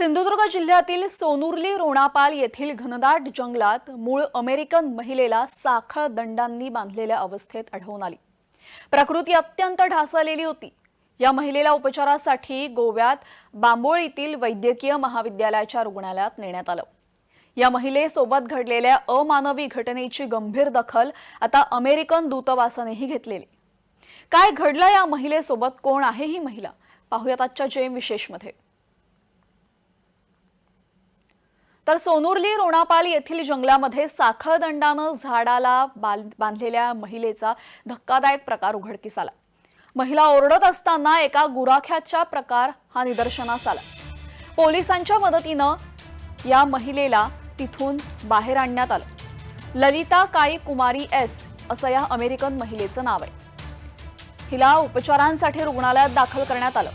सिंधुदुर्ग जिल्ह्यातील सोनुर्ली रोणापाल येथील घनदाट जंगलात मूळ अमेरिकन महिलेला साखळ दंडांनी बांधलेल्या अवस्थेत आढळून आली. प्रकृती अत्यंत ढासळलेली होती. या महिलेला उपचारासाठी गोव्यात बांबोळीतील वैद्यकीय महाविद्यालयाच्या रुग्णालयात नेण्यात आलं. या महिलेसोबत घडलेल्या अमानवी घटनेची गंभीर दखल आता अमेरिकन दूतावासानेही घेतलेली. काय घडलं या महिलेसोबत? कोण आहे ही महिला? पाहूयात आजच्या जेम विशेषमध्ये. तर सोनुर्ली रोणापाल येथील जंगलामध्ये साखळदंडानं झाडाला बांधलेल्या महिलेचा धक्कादायक प्रकार उघडकीस आला. महिला ओरडत असताना एका गुराख्याचा प्रकार हा निदर्शनास आला. पोलिसांच्या मदतीनं या महिलेला तिथून बाहेर आणण्यात आलं. ललिता काई कुमारी एस असं या अमेरिकन महिलेचं नाव आहे. हिला उपचारांसाठी रुग्णालयात दाखल करण्यात आलं.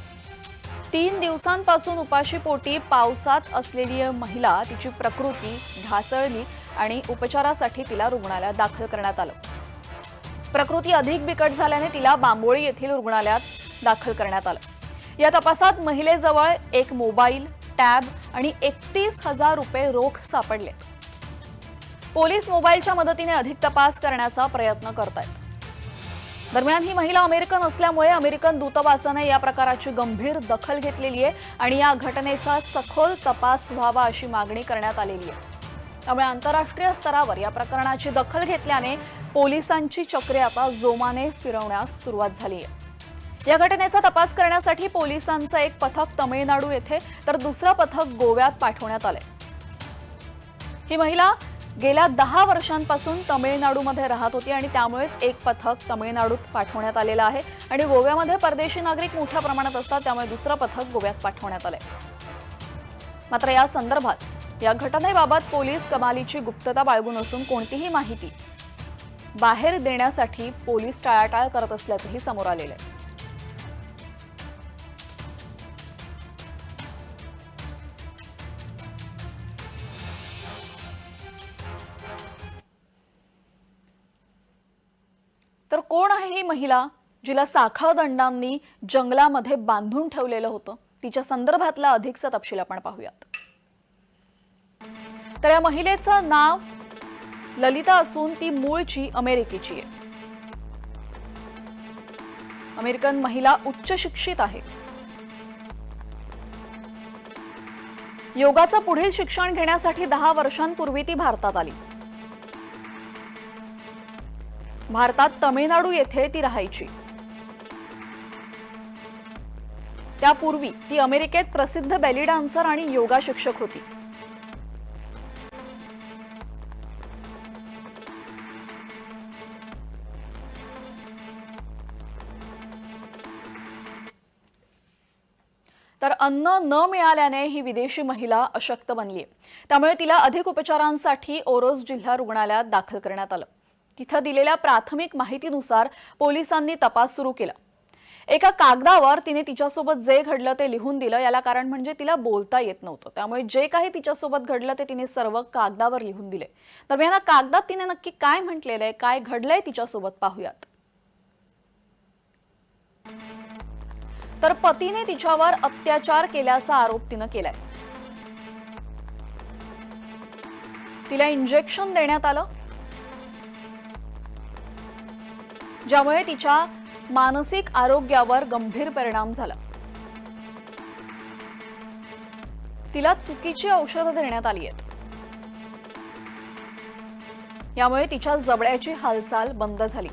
तीन दिवसांपासून उपाशीपोटी पावसात असलेली महिला तिची प्रकृती ढासळली आणि उपचारासाठी तिला रुग्णालयात दाखल करण्यात आलं. प्रकृती अधिक बिकट झाल्याने तिला बांबोळी येथील रुग्णालयात दाखल करण्यात आलं. या तपासात महिलेजवळ एक मोबाईल टॅब आणि एकतीस हजार रुपये रोख सापडले. पोलीस मोबाईलच्या मदतीने अधिक तपास करण्याचा प्रयत्न करत आहेत दरम्यान ही महिला अमेरिकन असल्यामुळे अमेरिकन दूतावासाने या प्रकाराची गंभीर दखल घेतलेली आहे आणि या घटनेचा सखोल तपास व्हावा अशी मागणी करण्यात आलेली आहे. त्यामुळे आंतरराष्ट्रीय स्तरावर या प्रकरणाची दखल घेतल्याने पोलिसांची चक्रे आता जोमाने फिरवण्यास सुरुवात झाली आहे. या घटनेचा तपास करण्यासाठी पोलिसांचं एक पथक तमिळनाडू येथे तर दुसरं पथक गोव्यात पाठवण्यात आलंय. ही महिला गेल्या दहा वर्षांपासून तमिळनाडूमध्ये राहत होती आणि त्यामुळेच एक पथक तमिळनाडूत पाठवण्यात आलेलं आहे. आणि गोव्यामध्ये परदेशी नागरिक मोठ्या प्रमाणात असतात त्यामुळे दुसरं पथक गोव्यात पाठवण्यात आलंय. मात्र या संदर्भात या घटनेबाबत पोलीस कमालीची गुप्तता बाळगून असून कोणतीही माहिती बाहेर देण्यासाठी पोलीस टाळाटाळ करत असल्याचंही समोर आलेलं आहे. महिला जिला साखळ दंडांनी जंगलामध्ये बांधून ठेवलेलं होतं. तिच्या संदर्भातला अधिकचा तपशील आपण पाहूयात. तर या महिलेचं नाव ललिता असून ती मूळची अमेरिकेची आहे. अमेरिकन महिला उच्च शिक्षित आहे. योगाचं पुढील शिक्षण घेण्यासाठी दहा वर्षांपूर्वी ती भारतात आली. भारतात तमिळनाडू येथे ती राहायची. त्यापूर्वी ती अमेरिकेत प्रसिद्ध बेली डान्सर आणि योगा शिक्षक होती. तर अन्न न मिळाल्याने ही विदेशी महिला अशक्त बनली. त्यामुळे तिला अधिक उपचारांसाठी ओरोस जिल्हा रुग्णालयात दाखल करण्यात आलं. तिथं दिलेल्या प्राथमिक माहितीनुसार पोलिसांनी तपास सुरू केला. एका कागदावर तिने तिच्यासोबत जे घडलं ते लिहून दिलं. याला कारण म्हणजे तिला बोलता येत नव्हतं. त्यामुळे जे काही तिच्यासोबत घडलं ते तिने सर्व कागदावर लिहून दिले. दरम्यान या कागदात तिने नक्की काय म्हटलेलं आहे? काय घडलंय तिच्यासोबत? पाहूयात. तर पतीने तिच्यावर अत्याचार केल्याचा आरोप तिनं केलाय. तिला इंजेक्शन देण्यात आलं. ज्यामुळे तिच्या मानसिक आरोग्यावर गंभीर परिणाम झाला. तिला चुकीची औषधं देण्यात आली आहेत. यामुळे तिच्या जबड्याची हालचाल बंद झाली.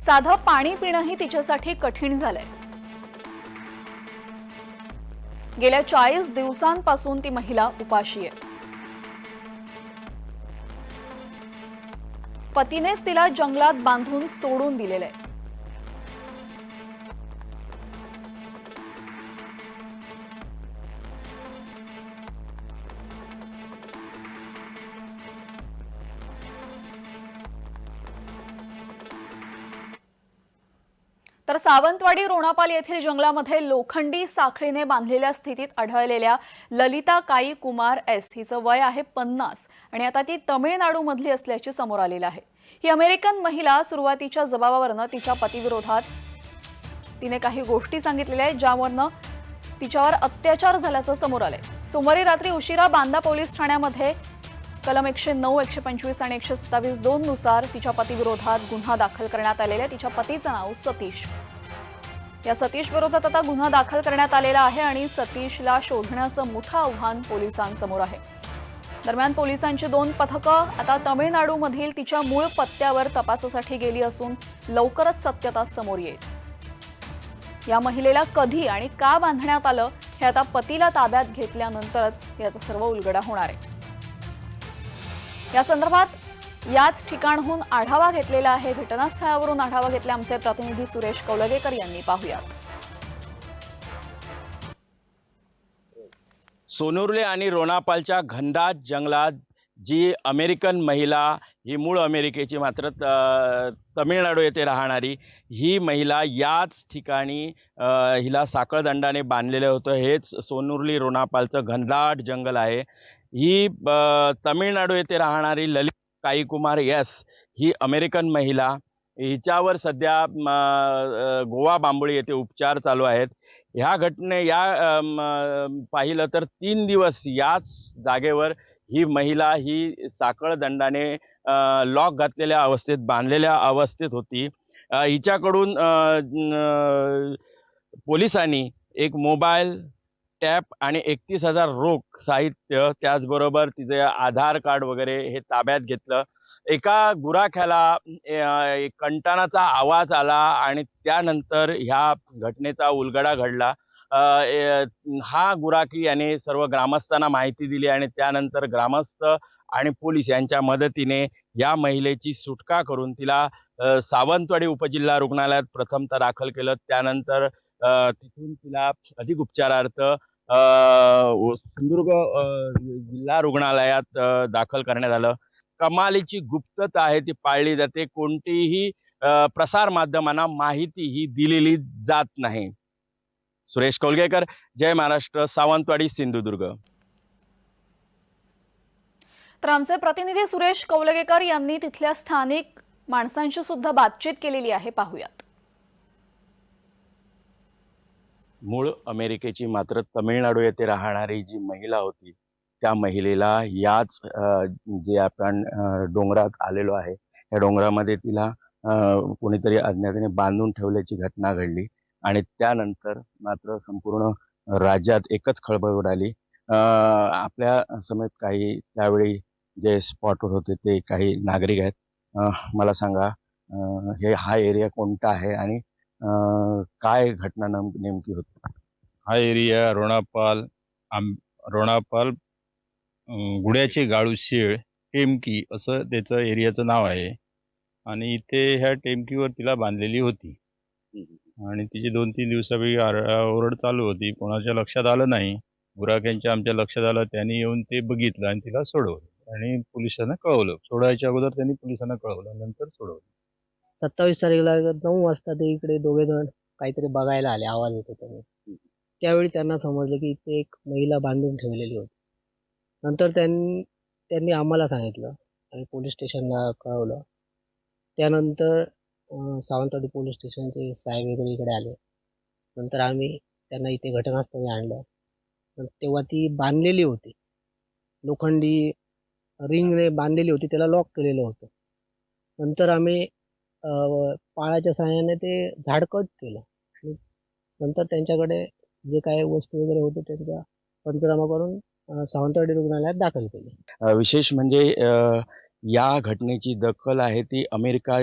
साधं पाणी पिणंही तिच्यासाठी कठीण झालंय. गेल्या चाळीस दिवसांपासून ती महिला उपाशी आहे. पतीनेच तिला जंगलात बांधून सोडून दिलेलं आहे. तर सावंतवाडी रोणापाल येथील जंगलामध्ये लोखंडी साखळीने बांधलेल्या स्थितीत आढळलेल्या ललिता काई कुमार एस. हिचं वय आहे पन्नास आणि आता ती तमिळनाडूमधली असल्याचे समोर आलेलं आहे. ही अमेरिकन महिला सुरुवातीच्या जबाबावरनं तिच्या पतीविरोधात तिने काही गोष्टी सांगितलेल्या आहेत ज्यावरनं तिच्यावर अत्याचार झाल्याचं समोर आलंय. सोमवारी रात्री उशिरा बांदा पोलीस ठाण्यामध्ये कलम एकशे नऊ एकशे पंचवीस आणि एकशे सत्तावीस दोननुसार तिच्या पतीविरोधात गुन्हा दाखल करण्यात आलेला आहे. तिच्या पतीचं नाव सतीश. या सतीश विरोधात आता गुन्हा दाखल करण्यात आलेला आहे आणि सतीशला शोधण्याचं मोठं आव्हान पोलिसांसमोर आहे. दरम्यान पोलिसांची दोन पथकं आता तमिळनाडूमधील तिच्या मूळ पत्त्यावर तपासासाठी गेली असून लवकरच सत्यता समोर येईल. या महिलेला कधी आणि का बांधण्यात आलं हे आता पतीला ताब्यात घेतल्यानंतरच याचा सर्व उलगडा होणार आहे. या संदर्भात याच ठिकाणहून आढावा घेतलेला आहे घटनास्थळावरून आढावा घेतला आमचे प्रतिनिधी सुरेश कौलगेकर यांनी. पाहुयात. सोनुर्ले आणि रोणापालच्या घनदाट जंगलात जी अमेरिकन महिला ही मूळ अमेरिकेची मात्र त- तमिळनाडू येथे राहणारी ही महिला याच ठिकाणी हिला साखळदंडाने बांधलेलं होतं. हेच सोनुर्ली रोणापालचं घनदाट जंगल आहे. ही अ, तमिळनाडू येथे राहणारी ललित काईकुमार यस ही अमेरिकन महिला. हिच्यावर सध्या गोवा बांबोळी येथे उपचार चालू आहेत. ह्या घटने या पाहिलं तर तीन दिवस याच जागेवर ही महिला ही साखळ दंडाने लॉक घातलेल्या अवस्थेत बांधलेल्या अवस्थेत होती. हिच्याकडून पोलिसांनी एक मोबाईल टॅप आणि एकतीस हजार रोख साहित्य त्याचबरोबर तिचं आधार कार्ड वगैरे हे ताब्यात घेतलं. एका गुराख्याला एक कंटाणाचा आवाज आला आणि त्यानंतर ह्या घटनेचा उलगडा घडला. हा गुराखी याने सर्व ग्रामस्थांना माहिती दिली आणि त्यानंतर ग्रामस्थ आणि पोलीस यांच्या मदतीने या महिलेची सुटका करून तिला सावंतवाडी उपजिल्हा रुग्णालयात प्रथमतः दाखल केलं. त्यानंतर तिथून तिला अधिक उपचारार्थ सिंधुदुर्ग जिल्हा रुग्णालयात दाखल करण्यात आलं. कमालीची गुप्तता आहे ती पाळली जाते. कोणतीही प्रसार माध्यमांना माहिती ही दिलेली जात नाही. सुरेश कोलगेकर जय महाराष्ट्र सावंतवाडी सिंधुदुर्ग. तर आमचे प्रतिनिधी सुरेश कौलगेकर यांनी तिथल्या स्थानिक माणसांशी सुद्धा बातचीत केलेली आहे. पाहूयात. मूळ अमेरिकेची मात्र तमिळनाडू येथे राहणारी जी महिला होती त्या महिलेला याच जे आपण डोंगरात आलेलो आहे या डोंगरामध्ये तिला कोणीतरी अज्ञाताने बांधून ठेवल्याची घटना घडली आणि त्यानंतर मात्र संपूर्ण राज्यात एकच खळबळ उडाली. आपल्या समेत काही त्यावेळी जे स्पॉटवर होते ते काही नागरिक आहेत. मला सांगा हे हा एरिया कोणता आहे आणि काय घटना नेम नेमकी होती? हा एरिया रोणापाल आम रोणापाल अं, गुड्याचे गाळू शेळ टेमकी असं त्याचं एरियाचं नाव आहे. आणि इथे ह्या टेमकीवर तिला बांधलेली होती. आणि तिची दोन तीन दिवसापैकी आर- ओरड चालू होती. कोणाच्या लक्षात आलं नाही. गुराख्यांच्या आमच्या लक्षात आलं. त्यांनी येऊन ते बघितलं आणि तिला सोडवलं. आणि पोलिसांना कळवलं. सोडायच्या अगोदर त्यांनी पोलिसांना कळवलं. नंतर सोडवलं. सत्तावीस तारीखला नऊ वाजता ते इकडे दोघे जण काहीतरी बघायला आले आवाज येत होता म्हणून. त्यावेळी त्यांना समजलं की इथे एक महिला बांधून ठेवलेली होती. नंतर त्यांनी त्यांनी आम्हाला सांगितलं आणि पोलीस स्टेशनला कळवलं. त्यानंतर सावंतवाडी पोलीस स्टेशनचे साहेब वगैरे इकडे आले. नंतर आम्ही त्यांना इथे घटनास्थळी आणलं. तेव्हा ती बांधलेली होती. लोखंडी रिंगने बांधलेली होती त्याला लॉक केलेलं होतं. नंतर आम्ही पाळाच्या सहाय्याने ते झाड कट केलं. आणि नंतर त्यांच्याकडे जे काही वस्तू वगैरे होते त्यांचा पंचनामा करून सावंतवाडी रुग्णालयात दाखल केले. विशेष म्हणजे या घटनेची दखल आहे ती अमेरिका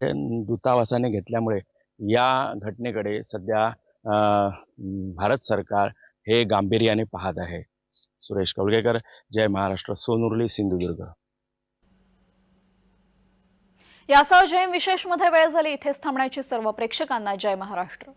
दूतावासाने घेतल्यामुळे या घटनेकडे सध्या भारत सरकार हे गांभीर्याने पाहत आहे. सुरेश कवळगेकर जय महाराष्ट्र सोनुर्ली सिंधुदुर्ग. यासह जय विशेषमध्ये वेळ झाली. इथेच थांबण्याची सर्व प्रेक्षकांना जय महाराष्ट्र.